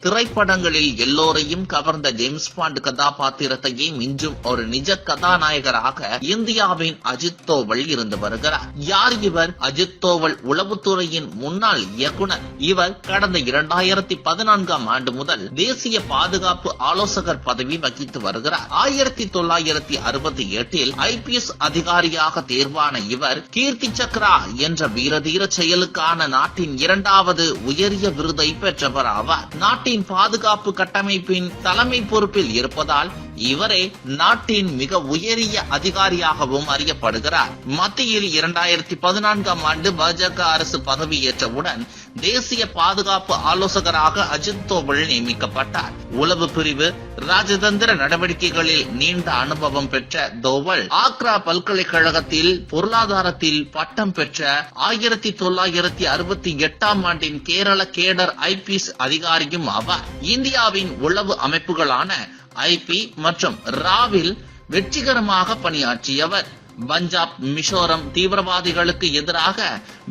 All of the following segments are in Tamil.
திரைப்படங்களில் எல்லோரையும் கவர்ந்த ஜேம்ஸ் பாண்ட் கதாபாத்திரத்தையே மிஞ்சும் ஒரு நிஜ கதாநாயகராக இந்தியாவின் அஜித் தோவல் இருந்து வருகிறார். யார் இவர்? அஜித் தோவல் உளவுத்துறையின் முன்னாள் இயக்குனர். இவர் கடந்த இரண்டாயிரத்தி பதினான்காம் ஆண்டு முதல் தேசிய பாதுகாப்பு ஆலோசகர் பதவி வகித்து வருகிறார். ஆயிரத்தி தொள்ளாயிரத்தி அறுபத்தி எட்டில் ஐ பி எஸ் அதிகாரியாக தேர்வான இவர் கீர்த்தி சக்ரா என்ற வீரதீர செயலுக்கான நாட்டின் இரண்டாவது உயரிய விருதை பெற்றவர் ஆவார். நாட்டின் பாதுகாப்பு கட்டமைப்பின் தலைமை பொறுப்பில் இருப்பதால் இவரே நாட்டின் மிக உயரிய அதிகாரியாகவும் அறியப்படுகிறார். மத்தியில் இரண்டாயிரத்தி பதினான்காம் ஆண்டு பாஜக அரசு பதவியேற்றவுடன் தேசிய பாதுகாப்பு ஆலோசகராக அஜித் தோவல் நியமிக்கப்பட்டார். உளவு பிரிவு ராஜதந்திர நடவடிக்கைகளில் நீண்ட அனுபவம் பெற்ற தோவல் ஆக்ரா பல்கலைக்கழகத்தில் பொருளாதாரத்தில் பட்டம் பெற்ற ஆயிரத்தி தொள்ளாயிரத்தி அறுபத்தி எட்டாம் ஆண்டின் கேரள கேடர் ஐபிஎஸ் அதிகாரியும் ஆவார். இந்தியாவின் உளவு அமைப்புகளான ஐபி மற்றும் ராவில் வெற்றிகரமாக பணியாற்றியவர். பஞ்சாப் மிசோரம் தீவிரவாதிகளுக்கு எதிராக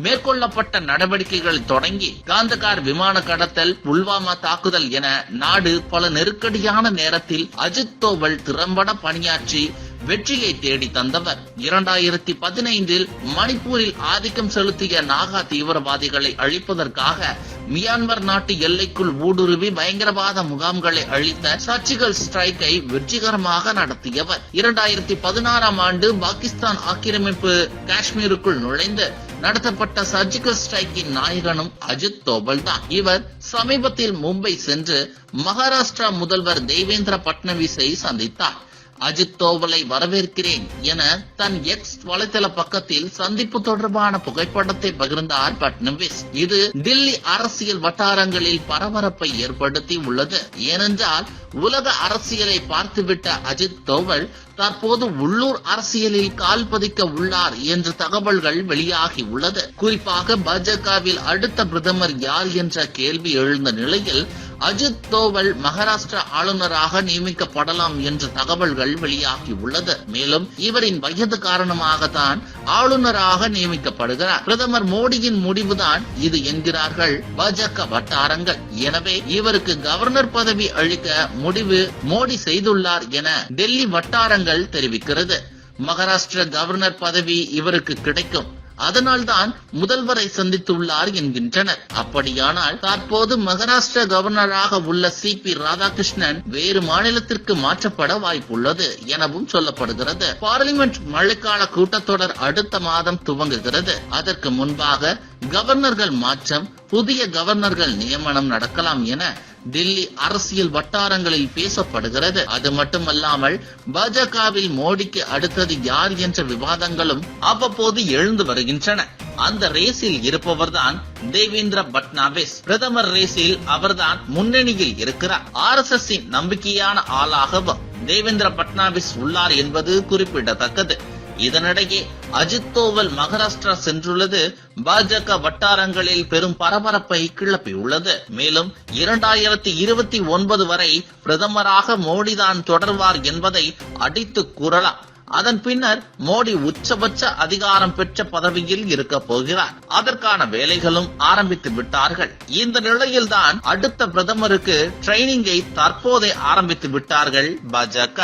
மேற்கொள்ளப்பட்ட நடவடிக்கைகள் தொடங்கி காந்தகார் விமான கடத்தல் புல்வாமா தாக்குதல் என நாடு பல நெருக்கடியான நேரத்தில் அஜித் தோவல் திறம்பட பணியாற்றி வெற்றியை தேடி தந்தவர். இரண்டாயிரத்தி பதினைந்தில் மணிப்பூரில் ஆதிக்கம் செலுத்திய நாகா தீவிரவாதிகளை அழிப்பதற்காக மியான்மர் நாட்டு எல்லைக்குள் ஊடுருவி பயங்கரவாத முகாம்களை அழித்த சர்ஜிகல் ஸ்ட்ரைக்கை வெற்றிகரமாக நடத்தியவர். இரண்டாயிரத்தி பதினாறாம் ஆண்டு பாகிஸ்தான் ஆக்கிரமிப்பு காஷ்மீருக்குள் நுழைந்து நடத்தப்பட்ட சர்ஜிக்கல் ஸ்ட்ரைக்கின் நாயகனும் அஜித் தோபல் தான். இவர் சமீபத்தில் மும்பை சென்று மகாராஷ்டிரா முதல்வர் தேவேந்திர பட்னவிஸை சந்தித்தார். அஜித் தோவலை வரவேற்கிறேன் என தன் எக்ஸ் வலைதள பக்கத்தில் சந்திப்பு தொடர்பான புகைப்படத்தை பகிர்ந்தார் பட்னவிஸ் இது தில்லி அரசியல் வட்டாரங்களில் பரபரப்பை ஏற்படுத்தி உள்ளது ஏனென்றால் உலக அரசியலை பார்த்துவிட்ட அஜித் தோவல் தற்போது உள்ளூர் அரசியலில் கால் பதிக்க உள்ளார் என்ற தகவல்கள் வெளியாகி உள்ளது. குறிப்பாக பாஜகவில் அடுத்த பிரதமர் யார் என்ற கேள்வி எழுந்த நிலையில் அஜித் தோவல் மகாராஷ்டிரா ஆளுநராக நியமிக்கப்படலாம் என்ற தகவல்கள் வெளியாகி உள்ளது. மேலும் இவரின் வயது காரணமாகத்தான் ஆளுநராக நியமிக்கப்படுகிறார். பிரதமர் மோடியின் முடிவுதான் இது என்கிறார்கள் பாஜக வட்டாரங்கள். எனவே இவருக்கு கவர்னர் பதவி அளிக்க முடிவு மோடி செய்துள்ளார் என டெல்லி வட்டாரங்கள் தெரிவிக்கிறது. மகாராஷ்டிர கவர்னர் பதவி இவருக்கு கிடைக்கும். அதனால்தான் முதல்வரை சந்தித்துள்ளார் என்கின்றனர். அப்படியானால் தற்போது மகாராஷ்டிர கவர்னராக உள்ள சி பி ராதாகிருஷ்ணன் வேறு மாநிலத்திற்கு மாற்றப்பட வாய்ப்புள்ளது எனவும் சொல்லப்படுகிறது. பார்லிமெண்ட் மழைக்கால கூட்டத்தொடர் அடுத்த மாதம் துவங்குகிறது. அதற்கு முன்பாக கவர்னர்கள் மாற்றம் புதிய கவர்னர்கள் நியமனம் நடக்கலாம் என தில்லி அரசியல் வட்டாரங்களில் பேசப்படுகிறது. அது மட்டுமல்லாமல் பாஜகவில் மோடிக்கு அடுத்தது யார் என்ற விவாதங்களும் அவ்வப்போது எழுந்து வருகின்றன. அந்த ரேஸில் இருப்பவர்தான் தேவேந்திர பட்னாவிஸ். பிரதமர் ரேஸில் அவர்தான் முன்னணியில் இருக்கிறார். ஆர் எஸ் எஸ் நம்பிக்கையான ஆளாகவும் தேவேந்திர பட்னாவிஸ் உள்ளார் என்பது குறிப்பிடத்தக்கது. இதனிடையே அஜித் தோவல் மகாராஷ்டிரா சென்றுள்ளது. பாஜக வட்டாரங்களில் பெரும் பரபரப்பை கிளப்பியுள்ளது. மேலும் இரண்டாயிரத்தி இருபத்தி ஒன்பது வரை பிரதமராக மோடிதான் தொடர்வார் என்பதை அடித்து கூறலாம். அதன் பின்னர் மோடி உச்சபட்ச அதிகாரம் பெற்ற பதவியில் இருக்க போகிறார். அதற்கான வேலைகளும் ஆரம்பித்து விட்டார்கள். இந்த நிலையில்தான் அடுத்த பிரதமருக்கு ட்ரைனிங்கை தற்போதே ஆரம்பித்து விட்டார்கள் பாஜக.